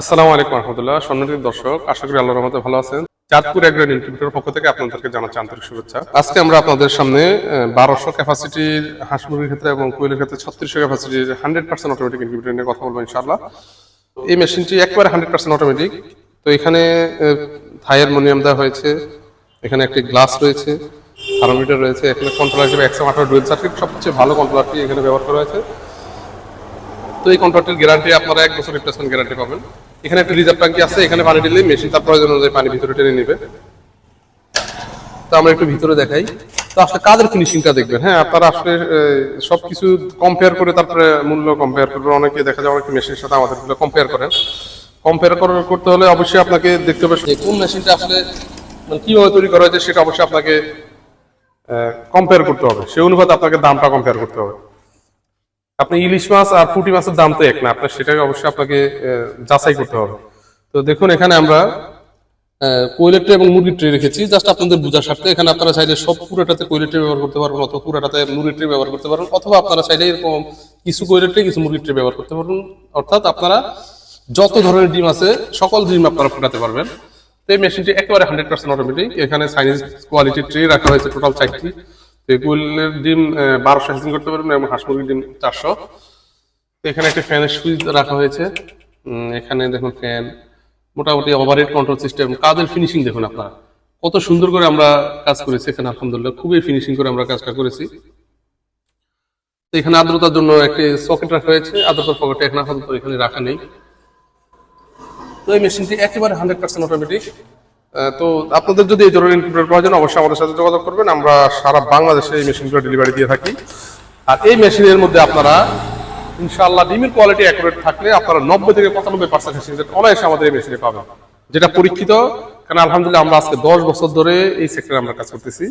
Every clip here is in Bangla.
আসসালামু আলাইকুম রহমতুল্লাহ। সম্মানিত দর্শক, আশা করি আল্লাহর রহমতে ভালো আছেন। চাঁদপুর এগ্রেন ইনকিউবেটর পক্ষ থেকে আপনাদেরকে জানাচ্ছি আন্তরিক শুভেচ্ছা। আজকে আমরা আপনাদের সামনে বারোশো ক্যাপাসিটির হাঁস মুরগির ক্ষেত্রে এবং কোয়েলের ক্ষেত্রে ছত্রিশশো ক্যাপাসিটির হান্ড্রেড পার্সেন্ট অটোমেটিক ইনকিউবেটর নিয়ে কথা বলব ইনশাআল্লাহ। এই মেশিনটি একবারে হান্ড্রেড পার্সেন্ট অটোমেটিক তো এখানে থাইয়ের মনিয়াম দেওয়া হয়েছে, এখানে একটি গ্লাস রয়েছে থার্মোমিটার রয়েছে, এখানে কন্ট্রোলার হিসেবে একশো আঠারো ডুয়েল সার্কিট সবচেয়ে ভালো কন্ট্রোলারটি এখানে ব্যবহার করা হয়েছে। তো এই কন্ট্রাক্টের গ্যারান্টি আপনারা এক বছর রিপ্লেসমেন্ট গ্যারান্টি পাবেন। এখানে একটা রিজার্ভ ট্যাঙ্কি আছে, এখানে পানি দিলে মেশিন তার প্রয়োজন অনুযায়ী পানি ভিতরে টেনে নেবে। তো আমরা একটু ভিতরে দেখাই। তো আসলে কাদের ফিনিশিংটা দেখবেন? হ্যাঁ আপনারা আসলে সবকিছু কম্পেয়ার করে তারপরে মূল্য কম্পেয়ার করবেন অনেকে দেখা যায় অনেক মেশিনের সাথে আমাদের কম্পেয়ার করেন। কম্পেয়ার করতে হলে অবশ্যই আপনাকে দেখতে হবে কোন মেশিনটা আসলে মানে কীভাবে তৈরি করা হয়েছে সেটা অবশ্যই আপনাকে কম্পেয়ার করতে হবে। সেই অনুপাতে আপনাকে দামটা কম্পেয়ার করতে হবে। আপনি ইলিশ মাছ আর পুঁটি মাছের দাম তো এক না, আপনার সেটাকে অবশ্যই আপনাকে যাচাই করতে হবে। তো দেখুন, এখানে আমরা কোয়েলের ট্রে এবং মুরগির ট্রে রেখেছি। জাস্ট আপনাদের বোঝার স্বার্থে, এখানে আপনারা চাইলে সব পুরোটাতে কোয়েলের ট্রে ব্যবহার করতে পারবেন অথবা পুরোটাতে মুরগির ট্রে ব্যবহার করতে পারবেন, অথবা আপনারা চাইলে এরকম কিছু কোয়েলের ট্রে, কিছু মুরগির ট্রে ব্যবহার করতে পারবেন। অর্থাৎ আপনারা যত ধরনের ডিম আছে, সকল ডিম আপনারা ফোটাতে পারবেন। তো এই মেশিনটি একেবারে হান্ড্রেড পার্সেন্ট অটোমেটিক এখানে সাইনিজ কোয়ালিটির ট্রে রাখা হয়েছে টোটাল চারটি। এই কোয়েলের ডিম বারোশো হ্যাসিং করতে পারবেন এবং হাঁস মুরগির ডিম চারশো। এখানে একটা ফ্যানের সুইচ রাখা হয়েছে। এখানে দেখুন ফ্যান। মোটামুটি ওভারহেড কন্ট্রোল সিস্টেম কাজের ফিনিশিং দেখুন আপনারা। কত সুন্দর করে আমরা কাজ করেছি এখানে, আলহামদুলিল্লাহ। খুবই ফিনিশিং করে আমরা কাজটা করেছি। এখানে আর্দ্রতার জন্য একটি সকেট রাখা হয়েছে। আর্দ্রতার পকেটে এখানে আপাতত এখানে রাখা নেই। তো এই মেশিনটি একেবারে হান্ড্রেড পার্সেন্ট অটোমেটিক তো আপনাদের যদি এই ধরনের ইনপুটের প্রয়োজন, অবশ্যই আমাদের সাথে যোগাযোগ করবেন। আমরা সারা বাংলাদেশে এই মেশিনগুলো ডেলিভারি দিয়ে থাকি। আর এই মেশিনের মধ্যে আপনারা, ইনশাআল্লাহ, ডিমের কোয়ালিটি অ্যাকুরেট থাকলে আপনারা নব্বই থেকে পঁচানব্বই পার্সেন্ট অনায়াসে আমাদের এই মেশিনে পাবেন। যেটা পরীক্ষিত, কারণ আলহামদুলিল্লাহ আমরা আজকে দশ বছর ধরে এই সেক্টরে আমরা কাজ করতেছি।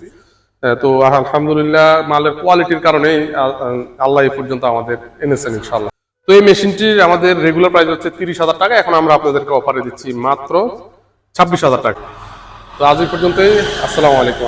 তো আলহামদুলিল্লাহ, মালের কোয়ালিটির কারণে আল্লাহ এই পর্যন্ত আমাদের এনেছেন ইনশাআল্লাহ। তো এই মেশিনটির আমাদের রেগুলার প্রাইস হচ্ছে তিরিশ হাজার টাকা। এখন আমরা আপনাদেরকে অফারে দিচ্ছি মাত্র ছাব্বিশ হাজার টাকা। তো আজ এই পর্যন্তই। আসসালামু আলাইকুম।